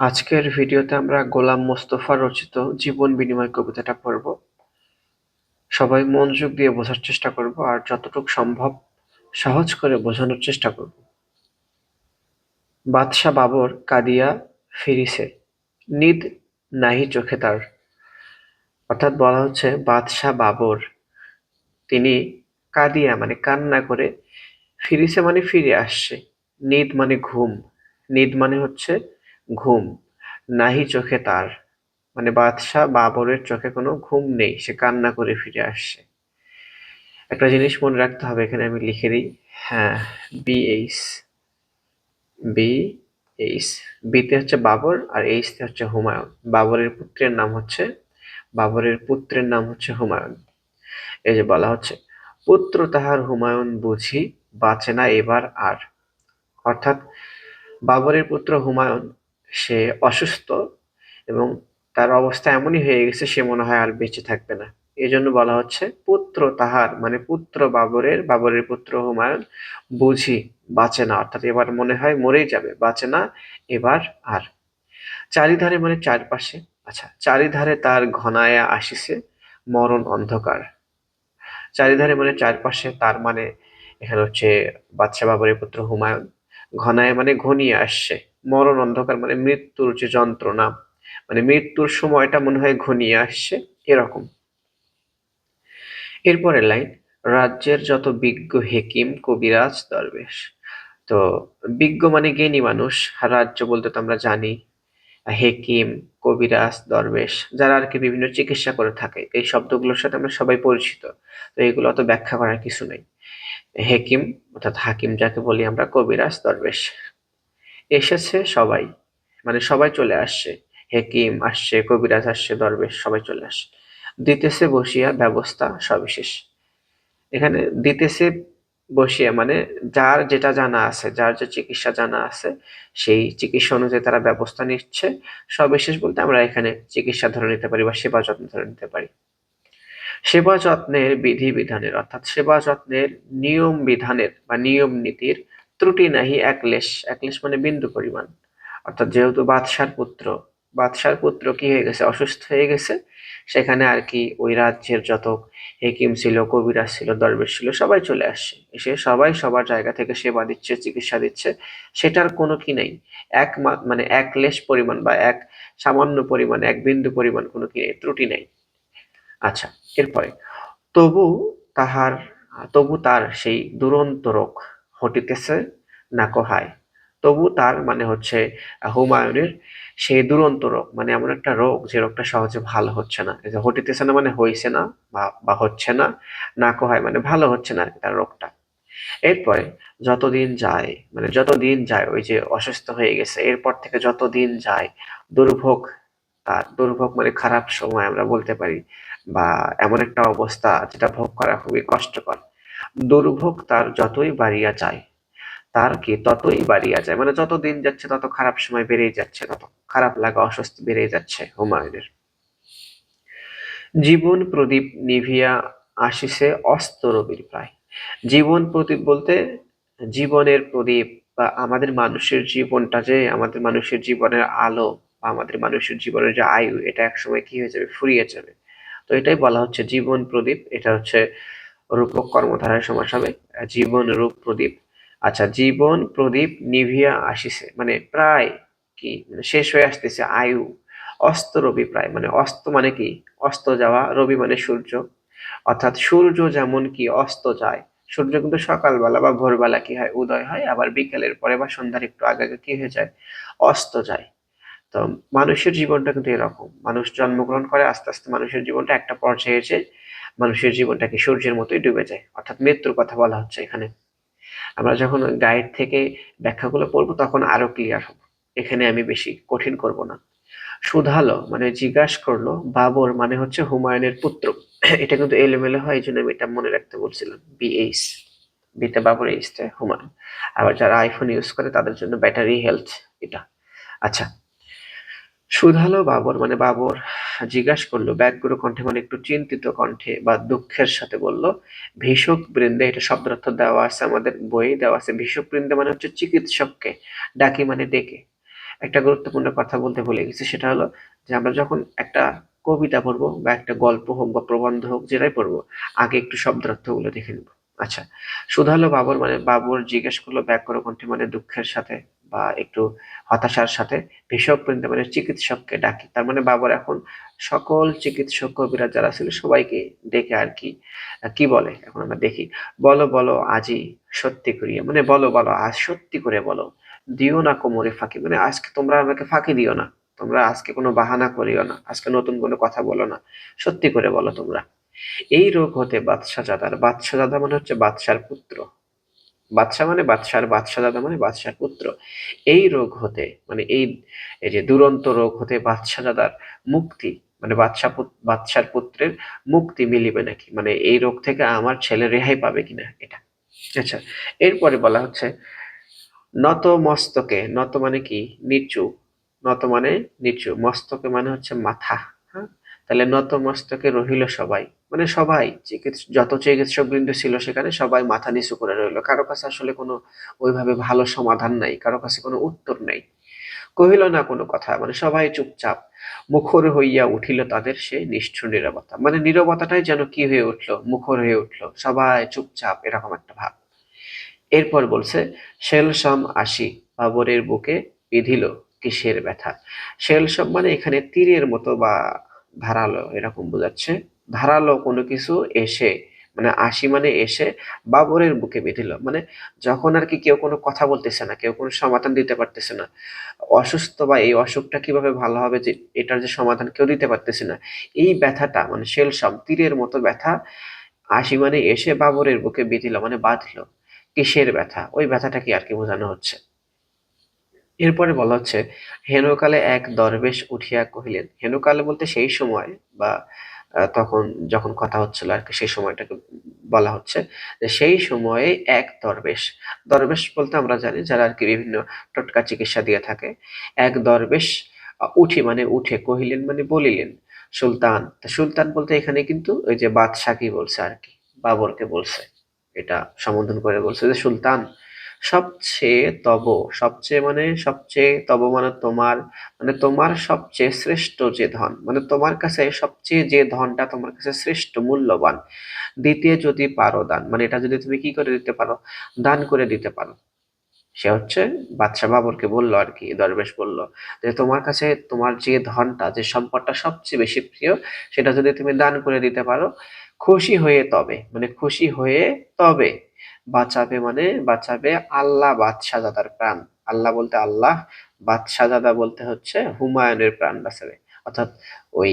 আজকের ভিডিওতে আমরা গোলাম মোস্তফা রচিত জীবন বিনিময় কবিতাটা পড়ব। সবাই মনোযোগ দিয়ে বোঝার চেষ্টা করব আর যতটুকু সম্ভব সহজ করে বোঝানোর চেষ্টা করব। বাদশা বাবর কাদিয়া ফিরিছে। নিদ নাহি চোখে তার। অর্থাৎ বলা হচ্ছে বাদশাহ বাবর, তিনি কাদিয়া মানে কান্না করে ফিরিছে মানে ফিরে আসছে। নিদ মানে ঘুম। নিদ মানে হচ্ছে ঘুম। নাহি চোখে তার। মানে বাদশাহ বাবরের চোখে কোনো ঘুম নেই, সে কান্না করে ফিরে আসছে। একটা জিনিস মনে রাখতে হবে, এখানে আমি লিখে দিই। হ্যাঁ বি এইচ বি এইচ বিতে হচ্ছে বাবর আর এইচতে হচ্ছে হুমায়ুন। বাবরের পুত্রের নাম হচ্ছে, বাবরের পুত্রের নাম হচ্ছে হুমায়ুন। এই যে বলা হচ্ছে, পুত্র তাহার হুমায়ুন বুঝি, বাঁচে না এবার আর। অর্থাৎ বাবরের পুত্র হুমায়ুন সে অসুস্থ এবং তার অবস্থা এমনই হয়ে গেছে, সে মনে হয় আর বেঁচে থাকবে না। এই জন্য বলা হচ্ছে, পুত্র তাহার মানে পুত্র বাবরের বাবরের পুত্র হুমায়ুন বুঝি বাঁচে না, অর্থাৎ এবার মনে হয় মরেই যাবে, বাঁচে না, এবার আর। চারিধারে মানে চারপাশে আচ্ছা চারিধারে তার ঘনায়া আসিছে, মরণ অন্ধকার। চারিধারে মানে চারপাশে তার মানে এখানে হচ্ছে বাদশাহ বাবরের পুত্র হুমায়ুন, ঘনায় মানে ঘনিয়ে আসছে। মরণ অন্ধকার মানে মৃত্যুর যে যন্ত্রণা মানে মৃত্যুর সময়টা মনে হয় ঘনিয়ে আসছে, এরকম। এরপরে লাইন, রাজ্যের যত বিজ্ঞ হেকিম, কবিরাজ, দরবেশ। তো বিজ্ঞ মানে জ্ঞানী মানুষ রাজ্য বলতে তো আমরা জানি, হেকিম, কবিরাজ, দরবেশ, যারা আর কি বিভিন্ন চিকিৎসা করে থাকে। এই শব্দগুলোর সাথে আমরা সবাই পরিচিত, তো এগুলো অত ব্যাখ্যা করার কিছু নেই। হেকিম, অর্থাৎ হাকিম যাকে বলি আমরা, কবিরাজ, দরবেশ। এসেছে সবাই। মানে সবাই চলে আসছে। হেকিম আসছে, কবিরাজ আসছে, দরবেশ, সবাই চলে আসছে। দিতেছে বসিয়া ব্যবস্থা সবিশেষ এখানে দিতেছে বসিয়া মানে যার যেটা জানা আছে, যার যে চিকিৎসা জানা আছে, সেই চিকিৎসা অনুযায়ী তারা ব্যবস্থা নিচ্ছে। সবিশেষ বলতে আমরা এখানে চিকিৎসা ধরে নিতে পারি বা সেবা যত্ন ধরে নিতে পারি। সেবা যত্নের বিধি বিধানের অর্থাৎ সেবা যত্নের নিয়ম বিধানের বা নিয়ম নীতির ত্রুটি নাহি একলেশ একলেশ মানে বিন্দু পরিমাণ। অর্থাৎ যেহেতু বাদশার পুত্র বাদশার পুত্র কি হয়ে গেছে? অসুস্থ হয়ে গেছে। সেখানে আর কি ওই রাজ্যের যত হেকিম ছিল কবিরাজ ছিল, দরবেশ ছিল, সবাই চলে আসছে এসে সবাই সবার জায়গা থেকে সেবা দিচ্ছে, চিকিৎসা দিচ্ছে। সেটার কোনো কি নেই? এক মানে এক লেশ পরিমাণ বা এক সামান্য পরিমাণ, এক বিন্দু পরিমাণ কোনো কি নেই, ত্রুটি নেই। আচ্ছা এরপরে, তবু তাহার, তবু তার সেই দুরন্ত রোগ হটিতেছে না কহায় তবু তার মানে হচ্ছে হুমায়ুনের সেই দুরন্ত রোগ মানে এমন একটা রোগ যে রোগটা সহজে ভালো হচ্ছে না। যে হটিতেছে না মানে হইছে না, বা হচ্ছে না না কহায় মানে ভালো হচ্ছে না তার রোগটা। এরপরে যতদিন যায় মানে যতদিন যায়, ওই যে অসুস্থ হয়ে গেছে, এরপর থেকে যতদিন যায়, দুর্ভোগ তার দুর্ভোগ মানে খারাপ সময় আমরা বলতে পারি, বা এমন একটা অবস্থা যেটা ভোগ করা খুবই কষ্টকর। দুর্ভোগ তার যতই বাড়িয়া যায়, তার কি ততই বাড়িয়া যায়? মানে যত দিন যাচ্ছে, তত খারাপ সময় বেড়েই যাচ্ছে, তত খারাপ লাগা অস্বস্তি বেড়েই যাচ্ছে হুমায়ুনের। জীবন প্রদীপ নিভিয়া আসিছে অস্ত রবির প্রায়। জীবন প্রদীপ বলতে জীবনের প্রদীপ বা আমাদের মানুষের জীবনটা যে, আমাদের মানুষের জীবনের আলো বা আমাদের মানুষের জীবনের যে আয়ু, এটা একসময় কি হয়ে যাবে? ফুরিয়ে যাবে। তো এটাই বলা হচ্ছে জীবন প্রদীপ, এটা হচ্ছে রূপক কর্মধারায় সমাস হবে জীবন রূপ প্রদীপ। আচ্ছা জীবন প্রদীপ নিভিয়া আসিছে মানে প্রায় কি মানে শেষ হয়ে আসতেছে আয়ু। অস্ত রবি প্রায় মানে অস্ত মানে কি? অস্ত যাওয়া, রবি মানে সূর্য। অর্থাৎ সূর্য যেমন কি অস্ত যায়, সূর্য কিন্তু সকালবেলা বা ভোরবেলা কি হয়? উদয় হয়, আবার বিকেলের পরে বা সন্ধ্যার একটু আগে আগে কি হয়ে যায়? অস্ত যায়। তো মানুষের জীবনটা কিন্তু এরকম। মানুষ জন্মগ্রহণ করে, আস্তে আস্তে মানুষের জীবনটা একটা পর্যায়ে এসে মানুষের জীবনটা কি সূর্যের মতোই ডুবে যায়। অর্থাৎ মৃত্যুর কথা বলা হচ্ছে এখানে। আমরা যখন গাইড থেকে ব্যাখ্যাগুলো পড়ব তখন আরও ক্লিয়ার হব। এখানে আমি বেশি কঠিন করব না। সুধালো মানে জিজ্ঞাসা করল, বাবর মানে হচ্ছে হুমায়ুনের পুত্র। এটা কিন্তু এলোমেলো হয় এই জন্য আমি এটা মনে রাখতে বলছিলাম। বিএইচ বিটা বাবর এইচটা হুমায়ুন। আবার যারা আইফোন ইউজ করে তাদের জন্য ব্যাটারি হেলথ এটা। আচ্ছা সুধালো বাবর মানে বাবর জিজ্ঞাসা করল ব্যাগগুলো কণ্ঠে মানে একটু চিন্তিত কণ্ঠে বা দুঃখের সাথে বলল, ভীষক বৃন্দে, এটা শব্দার্থ দেওয়া আছে, আমাদের বই দেওয়া আছে, ভীষক বৃন্দে মানে হচ্ছে চিকিৎসককে ডাকি মানে ডেকে। একটা গুরুত্বপূর্ণ কথা বলতে ভুলে গেছি, সেটা হলো যে আমরা যখন একটা কবিতা পড়ব বা একটা গল্প হোক বা প্রবন্ধ হোক, যেটাই পড়ব, আগে একটু শব্দার্থগুলো দেখে নেব। আচ্ছা সুধালো বাবর মানে বাবর জিজ্ঞেস করল ব্যাকরণ কণ্ঠে মানে দুঃখের সাথে। বা একটু হতাশার সাথে ভীষক পর্যন্ত মানে চিকিৎসককে ডাকি। তার মানে বাবর এখন সকল চিকিৎসক কবিরা যারা ছিল সবাইকে ডেকে আর কি কি বলে? এখন আমরা দেখি। বলো বলো আজই সত্যি করিয়া মানে বলো বলো, আজ সত্যি করে বলো। দিও না কোমরে ফাঁকি মানে আজকে তোমরা আমাকে ফাঁকি দিও না। তোমরা আজকে কোনো বাহানা করিও না, আজকে নতুন কোনো কথা বলো না। সত্যি করে বলো তোমরা। এই রোগ হতে বাদশা জাদার বাদশা জাদা মানে হচ্ছে বাদশার পুত্র। বাদশা মানে বাদশার বাদশা দাদা মানে বাদশার পুত্র। এই রোগ হতে মানে এই যে দুরন্ত রোগ হতে বাদশা দাদার মুক্তি মানে বাদশা বাদশার পুত্রের মুক্তি মিলিবে নাকি? মানে এই রোগ থেকে আমার ছেলে রেহাই পাবে কিনা এটা? আচ্ছা এরপরে বলা হচ্ছে, নত মস্তকে, নত মানে কি? নিচু। নত মানে নিচু। মস্তকে মানে হচ্ছে মাথা হ্যাঁ? তাহলে নত মস্তকে রহিল সবাই। মানে সবাই চিকিৎসক যত চিকিৎসক বৃন্দ ছিল সেখানে সবাই মাথা নিচু করে রইল। কারও কাছে আসলে কোনো ওইভাবে ভালো সমাধান নাই, কারও কাছে কোনো উত্তর নাই। কহিল না কোনো কথা মানে সবাই চুপচাপ মুখর হইয়া উঠিল তাদের সে নিষ্ঠুর নিরবতা। মানে নিরবতাটাই যেন কি হয়ে উঠল? মুখর হয়ে উঠল। সবাই চুপচাপ এরকম একটা ভাব। এরপর বলছে শেলসম আসি, বাবরের বুকে বিধিল কিসের ব্যথা? শেলসম মানে এখানে তীরের মতো বা ধারালো এরকম বোঝাচ্ছে। ধারালো কোনো কিছু এসে মানে আসি মানে এসে বাবরের বুকে বেঁধিল। মানে যখন আর কি কেউ কোনো কথা বলতেছে না, কেউ কোনো সমাধান দিতে পারতেছে না, অসুস্থ বা এই অসুখটা কীভাবে ভালো হবে যে এটার যে সমাধান কেউ দিতে পারতেছে না, এই ব্যথাটা মানে শেল শেলসম তীরের মতো ব্যথা, আসি মানে এসে বাবরের বুকে বেঁধিল মানে বাঁধলো। কিসের ব্যথা? ওই ব্যথাটা কি আর কি বোঝানো হচ্ছে? এরপরে বলা হচ্ছে, হেনকালে এক দরবেশ উঠিয়া কহিলেন, হেনকালে বলতে সেই সময় বা তখন যখন কথা হচ্ছিল আর কি, সেই সময়টাকে বলা হচ্ছে যে সেই সময়ে এক দরবেশ দরবেশ বলতে আমরা জানি যারা আর কি বিভিন্ন টোটকা চিকিৎসা দিয়ে থাকে, এক দরবেশ উঠি মানে উঠে কহিলেন মানে বলিলেন, সুলতান সুলতান বলতে এখানে কিন্তু ওই যে বাদশাহ কি বলছে আর কি, বাবরকে বলছে, এটা সম্বোধন করে বলছে যে সুলতান সবচেয়ে তব, সবচেয়ে মানে সবচেয়ে তব মানে তোমার মানে তোমার সবচেয়ে শ্রেষ্ঠ যে ধন মানে তোমার কাছে সবচেয়ে যে ধনটা তোমার কাছে শ্রেষ্ঠ, মূল্যবান। দিতে যদি পারো দান মানে এটা যদি তুমি কি করে দিতে পারো? দান করে দিতে পারো। সে হচ্ছে বাদশাহ বাবরকে বলল আর কি, দরবেশ বলল যে তোমার কাছে তোমার যে ধনটা, যে সম্পদটা সবচেয়ে বেশি প্রিয়, সেটা যদি তুমি দান করে দিতে পারো, খুশি হয়ে তবে মানে খুশি হয়ে তবে। বাঁচাবে মানে বাঁচাবে আল্লাহ বাদশাহজাদার প্রাণ। আল্লাহ বলতে আল্লাহ বাদশাহজাদা বলতে হচ্ছে হুমায়ুনের প্রাণ বাঁচাবে অর্থাৎ ওই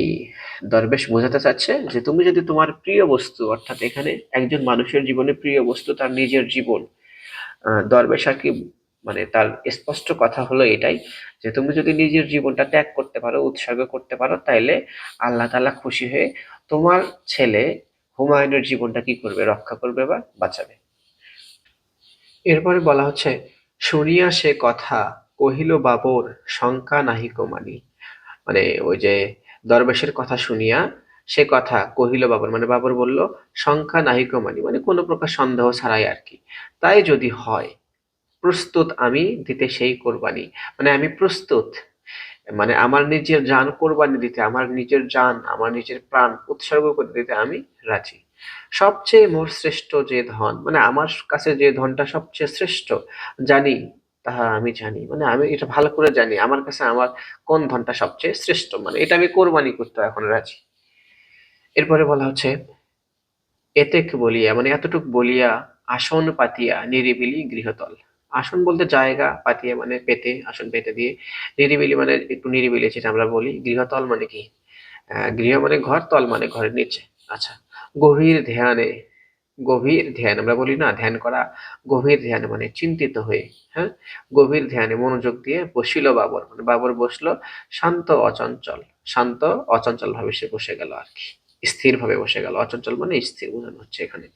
দরবেশ বোঝাতে চাচ্ছে যে তুমি যদি তোমার প্রিয় বস্তু, অর্থাৎ এখানে একজন মানুষের জীবনে প্রিয় বস্তু তার নিজের জীবন দরবেশ আর কি মানে তার স্পষ্ট কথা হলো এটাই যে তুমি যদি নিজের জীবনটা ত্যাগ করতে পারো, উৎসর্গ করতে পারো, তাইলে আল্লাহ তালা খুশি হয়ে তোমার ছেলে হুমায়ুনের জীবনটা কি করবে, রক্ষা করবে বা বাঁচাবে। এরপরে বলা হচ্ছে, শুনিয়া সে কথা কহিল বাবর, শঙ্কা নাহি কমানি। মানে ওই যে দরবেশের কথা শুনিয়া সে কথা কহিল বাবর মানে বাবর বলল, শঙ্কা নাহি কমানি। মানে কোনো প্রকার সন্দেহ ছাড়াই আর কি। তাই যদি হয়, প্রস্তুত আমি দিতে সেই কোরবানি। মানে আমি প্রস্তুত। মানে আমার নিজের জান কোরবানি দিতে, আমার নিজের জান, আমার নিজের প্রাণ উৎসর্গ করে দিতে আমি রাজি। সবচেয়ে মোর শ্রেষ্ঠ যে ধন মানে আমার কাছে যে ধনটা সবচেয়ে শ্রেষ্ঠ, জানি, তাহা আমি জানি মানে আমি এটা ভালো করে জানি, আমার কাছে আমার কোন ধনটা সবচেয়ে শ্রেষ্ঠ মানে এটা আমি কোরবানি করতে এখন রাজি। এরপরে বলা হচ্ছে, এতেক বলিয়া মানে এতটুক বলিয়া আসন পাতিয়া নিরিবিলি গৃহতল। আসন বলতে জায়গা পাতিয়া মানে পেতে, আসন পেতে দিয়ে, নিরিবিলি মানে একটু নিরিবিলি যেটা আমরা বলি, গৃহতল মানে কি? গৃহ মানে ঘর, তল মানে ঘরের নিচে। আচ্ছা গভীর ধ্যানে, গভীর ধ্যান, আমরা বলি না ধ্যান করা, গভীর ধ্যানে মানে চিন্তিত হয়ে হ্যাঁ? গভীর ধ্যানে মনোযোগ দিয়ে বসিল বাবর মানে বাবর বসল শান্ত অচঞ্চল শান্ত অচঞ্চল ভাবে সে বসে গেল আর কি স্থির ভাবে বসে গেল। অচঞ্চল মানে স্থির বোঝানো হচ্ছে এখানে।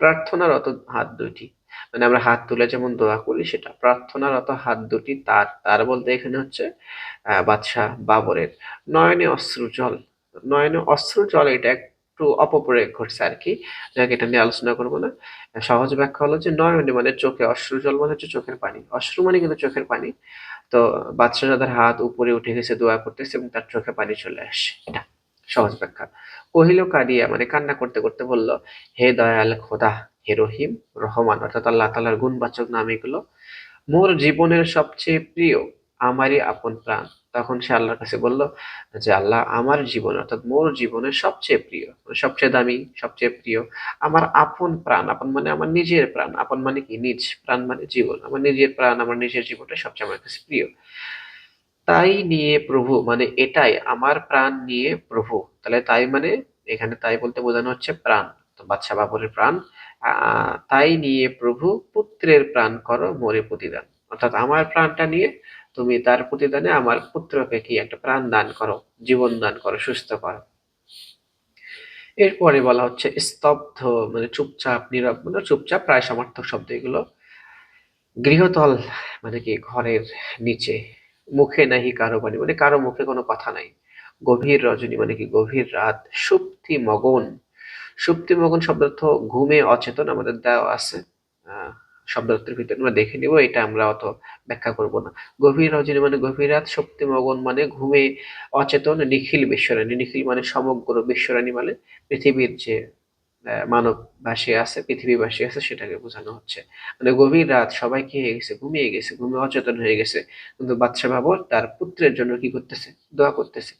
প্রার্থনারত হাত দুটি মানে আমরা হাত তুলে যেমন দোয়া করি সেটা, প্রার্থনারত হাত দুটি তার তার বলতে এখানে হচ্ছে বাদশাহ বাবরের। নয়নে অশ্রু জল নয়নে অশ্রু জল এটা একটু অপপ্রয়োগ ঘটছে আর কি যাকে এটা নিয়ে আলোচনা করব না। সহজ ব্যাখ্যা হলো যে নয়নে মানে চোখে অশ্রু, জল মানে হচ্ছে চোখের পানি। অশ্রু মানে কিন্তু চোখের পানি। তো বাদশাহজাদার হাত উপরে উঠে গেছে, দোয়া করতেছে এবং তার চোখে পানি চলে আসে। এটা সহজ ব্যাখ্যা। কহিল কাদিয়া মানে কান্না করতে করতে বলল, হে দয়াল খোদা, হে রহিম, রহমান অর্থাৎ আল্লাহ তালার গুণবাচক নাম এগুলো। মোর জীবনের সবচেয়ে প্রিয়, আমারই আপন প্রাণ তখন সে আল্লাহর কাছে বলল যে, আল্লাহ, আমার জীবন, অর্থাৎ মোর জীবনের সবচেয়ে প্রিয়, সবচেয়ে দামি, সবচেয়ে প্রিয়, আমার আপন প্রাণ, আপন মানে আমার নিজের প্রাণ, আপন মানে কি? নিজ প্রাণ মানে জীবন, আমার নিজের প্রাণ, আমার নিজের জীবনটা সবচেয়ে আমার কাছে প্রিয়। তাই নিয়ে প্রভু মানে এটাই আমার প্রাণ নিয়ে প্রভু। তাহলে তাই মানে এখানে তাই বলতে বোঝানো হচ্ছে প্রাণ বাদশা বাবরের প্রাণ। তাই নিয়ে প্রভু পুত্রের প্রাণ করো, মোরে প্রতিদান। অর্থাৎ আমার প্রাণটা নিয়ে তুমি তার প্রতিদানে আমার পুত্রকে কি একটা প্রাণ দান করো, জীবন দান করো, সুস্থ করো। এরপরে বলা হচ্ছে স্তব্ধ মানে চুপচাপ, নীরব মানে চুপচাপ প্রায় সমার্থক শব্দ এগুলো। গৃহতল মানে কি ঘরের নিচে, মুখে নাহি কারও বাণী মানে কারও মুখে কোনো কথা নাই। গভীর রজনী মানে কি গভীর রাত। সুপ্তি মগন সুপ্তি মগন শব্দার্থ ঘুমে অচেতন আমাদের দেওয়া আছে। শব্দার্থের ভিতরে আমরা দেখে নিব এটা আমরা অত ব্যাখ্যা করব না। গভীর রজনী মানে গভীর রাত সুপ্তি মগন মানে ঘুমে অচেতন নিখিল বিশ্বরানী। নিখিল মানে সমগ্র বিশ্বরানী মানে পৃথিবীর যে আহ, মানববাসী আছে পৃথিবীবাসী আছে সেটাকে বোঝানো হচ্ছে। মানে গভীর রাত সবাই কি হয়ে গেছে? ঘুমিয়ে গেছে ঘুমে অচেতন হয়ে গেছে। কিন্তু বাদশা বাবর তার পুত্রের জন্য কি করতেছে? দোয়া করতেছে।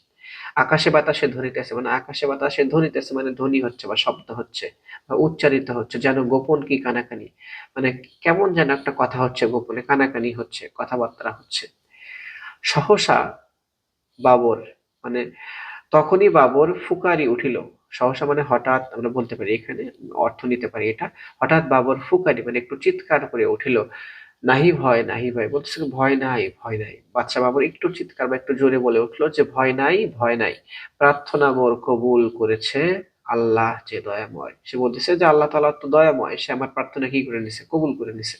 আকাশে বাতাসে ধ্বনিতেছে মানে আকাশে বাতাসে ধ্বনিতেছে মানে ধ্বনি হচ্ছে বা শব্দ হচ্ছে বা উচ্চারিত হচ্ছে, যেন গোপন কি কানাকানি? মানে কেমন যেন একটা কথা হচ্ছে গোপনে, কানাকানি হচ্ছে, কথাবার্তা হচ্ছে। সহসা বাবর মানে তখনই বাবর ফুকারি উঠিল। সহসা মানে হঠাৎ, আমরা বলতে পারি এখানে, অর্থ নিতে পারি এটা, হঠাৎ বাবর ফুকারি মানে একটু চিৎকার করে উঠিল। নাহি ভয় নাহি ভয় বলতেছে ভয় নাই ভয় নাই। বাচ্চা বাবুর একটু চিৎকার বা একটু জোরে বলে উঠল যে, ভয় নাই ভয় নাই। প্রার্থনা মোর কবুল করেছে আল্লাহ যে দয়াময়। সে বলতেছে যে, আল্লাহ তাআলা তো দয়াময়, সে আমার প্রার্থনা কি করে নিছে? কবুল করে নিছে।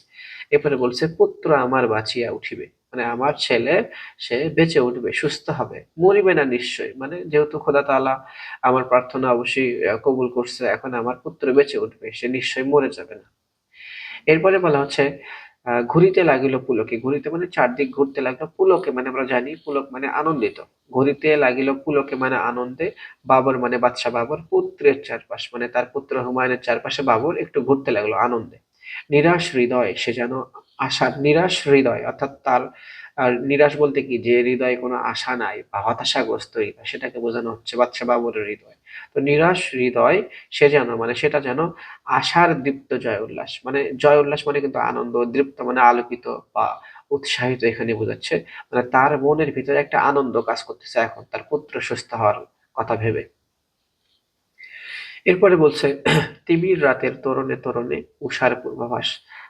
এরপরে বলছে, পুত্র আমার বাঁচিয়া উঠিবে। মানে আমার ছেলে, সে বেঁচে উঠবে, সুস্থ হবে, মরিবে না নিশ্চয়। মানে যেহেতু খোদা তালা আমার প্রার্থনা অবশ্যই কবুল করছে, এখন আমার পুত্র বেঁচে উঠবে, সে নিশ্চয় মরে যাবে না। এরপরে বলা হচ্ছে ঘুরিতে লাগিল পুলকে। ঘুরিতে মানে চারদিক ঘুরতে লাগল পুলকে মানে আমরা জানি পুলক মানে আনন্দিত। ঘুরিতে লাগিল পুলকে মানে আনন্দে, বাবর মানে বাদশা বাবর, পুত্রের চারপাশ মানে তার পুত্র হুমায়ুনের চারপাশে বাবর একটু ঘুরতে লাগল আনন্দে। নিরাশ হৃদয় সে যেন আশার নিরাশ হৃদয়, অর্থাৎ তার, আর নিরাশ বলতে কি? যে হৃদয়ে কোনো আশা নাই বা হতাশাগ্রস্ত হৃদয়, সেটাকে বোঝানো হচ্ছে বাচ্চা বাবুর হৃদয়। তো নিরাশ হৃদয়, সে যেন মানে সেটা যেন আশার দীপ্ত জয় উল্লাস মানে জয় উল্লাস মানে কিন্তু আনন্দ, দীপ্ত মানে আলোকিত বা উৎসাহিত এখানে বোঝাচ্ছে। মানে তার মনের ভিতরে একটা আনন্দ কাজ করতেছে এখন, তার পুত্র সুস্থ হওয়ার কথা ভেবে। এরপরে বলছে, তিমির রাতের তরণে তরণে উষার পূর্বাভাস।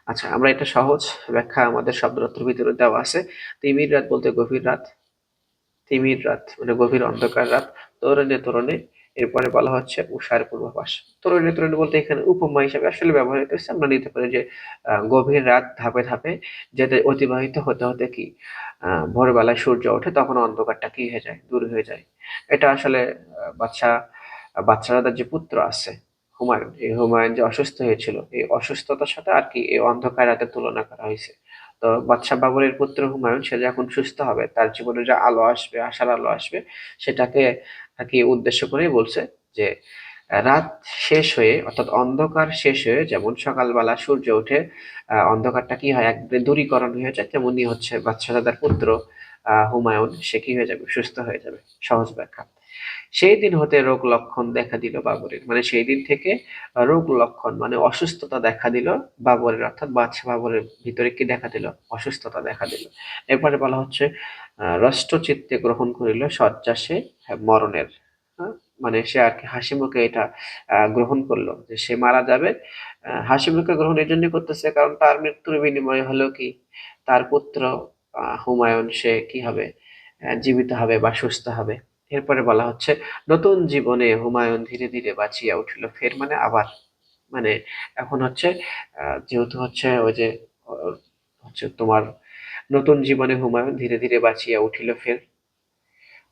আচ্ছা আমরা এটা সহজ ব্যাখ্যা আমাদের শব্দরত্নের ভিতরে দেওয়া আছে। তিমির রাত বলতে গভীর রাত। তিমির রাত মানে গভীর অন্ধকার রাত। তরণে তরণে এরপরে বলা হচ্ছে উষার পূর্বাভাস। তরণে তরণে বলতে এখানে উপমা হিসাবে আসলে ব্যবহৃত হচ্ছে আমরা নিতে পারি যে গভীর রাত ধাপে ধাপে যেতে অতিবাহিত হতে হতে কি ভোরবেলায় সূর্য ওঠে তখন অন্ধকারটা কি হয়ে যায়, দূর হয়ে যায়। এটা আসলে বাদশা বাচ্চারাদের যে পুত্র আছে হুমায়ুন এই হুমায়ুন যে অসুস্থ হয়েছিল এই অসুস্থতার সাথে আর কি এই অন্ধকার রাতের তুলনা করা হয়েছে। তো বাদশা বাবরের পুত্র হুমায়ুন সে যখন সুস্থ হবে তার জীবনে যে আলো আসবে আশার আলো আসবে সেটাকে আর কি উদ্দেশ্য করেই বলছে যে রাত শেষ হয়ে অর্থাৎ অন্ধকার শেষ হয়ে যেমন সকালবেলা সূর্য উঠে অন্ধকারটা কি হয়? একবারে দূরীকরণ হয়ে যায় তেমনি হচ্ছে বাদশাহ পুত্র আহ, হুমায়ুন সে কি হয়ে যাবে? সুস্থ হয়ে যাবে। সহজ ব্যাখ্যা। সেই দিন হতে রোগ লক্ষণ দেখা দিল বাবরের। মানে সেই দিন থেকে রোগ লক্ষণ মানে অসুস্থতা দেখা দিল বাবরের, অর্থাৎ বাদশা বাবরের ভিতরে কি দেখা দিল? অসুস্থতা দেখা দিল। এরপরে বলা হচ্ছে রষ্টচিত্তে গ্রহণ করিল শয্যাসে মরণের। হ্যাঁ? মানে সে আর কি হাসি মুখে এটা গ্রহণ করল যে সে মারা যাবে। হাসি মুখে গ্রহণ এই জন্য করতেছে কারণ তার মৃত্যুর বিনিময়ে হলো কি? তার পুত্র হুমায়ুন সে কি হবে? জীবিত হবে বা সুস্থ হবে। এরপরে বলা হচ্ছে, নতুন জীবনে হুমায়ুন ধীরে ধীরে বাঁচিয়া উঠিল, ফের মানে আবার। মানে এখন হচ্ছে যেহেতু হচ্ছে ওই যে হচ্ছে তোমার নতুন জীবনে হুমায়ুন ধীরে ধীরে বাঁচিয়া উঠিল, ফের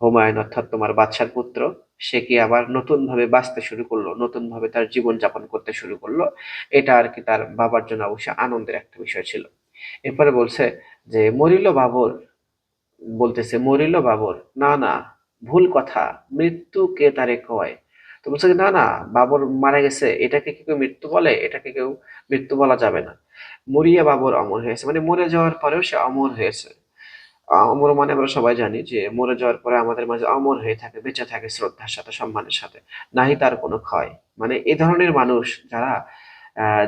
হুমায়ুন অর্থাৎ তোমার বাদশার পুত্র, সে কি আবার নতুন ভাবে বাঁচতে শুরু করল নতুন ভাবে তার জীবন যাপন করতে শুরু করল? এটা আর কি তার বাবার জন্য অবশ্যই আনন্দের একটা বিষয় ছিল। এরপরে বলছে যে, মরিল বাবর, বলতেছে, মরিল বাবর, না না ভুল কথা, মৃত্যু কে তারে কয়? তো বলছে না না, বাবর মারা গেছে, এটাকে কি কেউ মৃত্যু বলে? এটাকে কেউ মৃত্যু বলা যাবে না। মরিয়া বাবর অমর হয়েছে মানে মরে যাওয়ার পরেও সে অমর হয়েছে। অমর মানে আমরা সবাই জানি যে, মরে যাওয়ার পরে আমাদের মাঝে অমর হয়ে থাকে, বেঁচে থাকে শ্রদ্ধার সাথে, সম্মানের সাথে। নাহি তার কোনো ক্ষয়। মানে এ ধরনের মানুষ যারা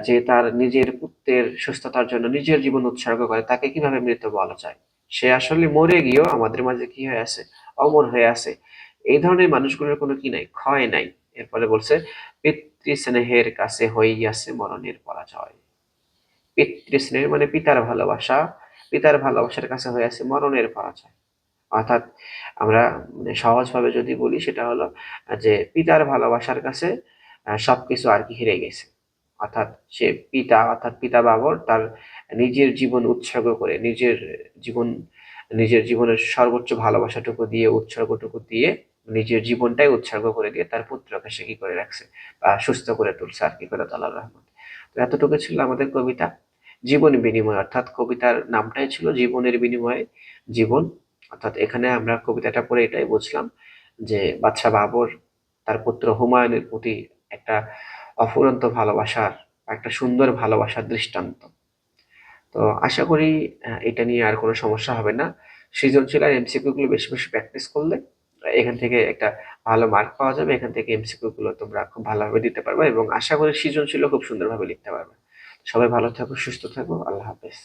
যে তার নিজের পুত্রের সুস্থতার জন্য নিজের জীবন উৎসর্গ করে, তাকে কীভাবে মৃত্যু বলা যায়? সে আসলে মরে গিয়েও আমাদের মাঝে কি হয়ে আছে? অমর হয়ে আছে। এই ধরনের মানুষগুলোর কোনো কি নাই, ক্ষয় নাই। এরপরে বলছে পিতৃ স্নেহের কাছে হইয়াছে মরণের পরাজয়। পিতৃস্নেহ মানে পিতার ভালোবাসা। পিতার ভালোবাসার কাছে হয়ে আছে মরণের পরাজয়। অর্থাৎ আমরা মানে সহজভাবে যদি বলি, সেটা হলো যে পিতার ভালোবাসার কাছে সবকিছু আর কি হেরে গেছে। অর্থাৎ সে পিতা, অর্থাৎ পিতা বাবর তার নিজের জীবন উৎসর্গ করে, নিজের জীবন নিজের জীবনের সর্বোচ্চ ভালোবাসাটুকু দিয়ে, উৎসর্গটুকু দিয়ে নিজের জীবনটাই উৎসর্গ করে দিয়ে তার পুত্রকে সে কি করে রাখছে? বা সুস্থ করে তুলছে আর কি, করে তালার রহমান তো এতটুকু ছিল আমাদের কবিতা। জীবন বিনিময়, অর্থাৎ কবিতার নামটাই ছিল জীবনের বিনিময়ে, জীবন। অর্থাৎ এখানে আমরা কবিতাটা পড়ে এটাই বুঝলাম যে বাদশাহ বাবর তার পুত্র হুমায়ুনের প্রতি একটা অফুরন্ত ভালোবাসার, একটা সুন্দর ভালোবাসার দৃষ্টান্ত। তো আশা করি এটা নিয়ে আর কোনো সমস্যা হবে না। সৃজনশীল আর এমসিকিউগুলো বেশি বেশি প্র্যাকটিস করলে, এখান থেকে একটা ভালো মার্ক পাওয়া যাবে, এখান থেকে এমসিকিউগুলো তোমরা খুব ভালোভাবে দিতে পারবে এবং আশা করি সৃজনশীলও খুব সুন্দরভাবে লিখতে পারবে। সবাই ভালো থাকো, সুস্থ থাকো, আল্লাহ হাফেজ।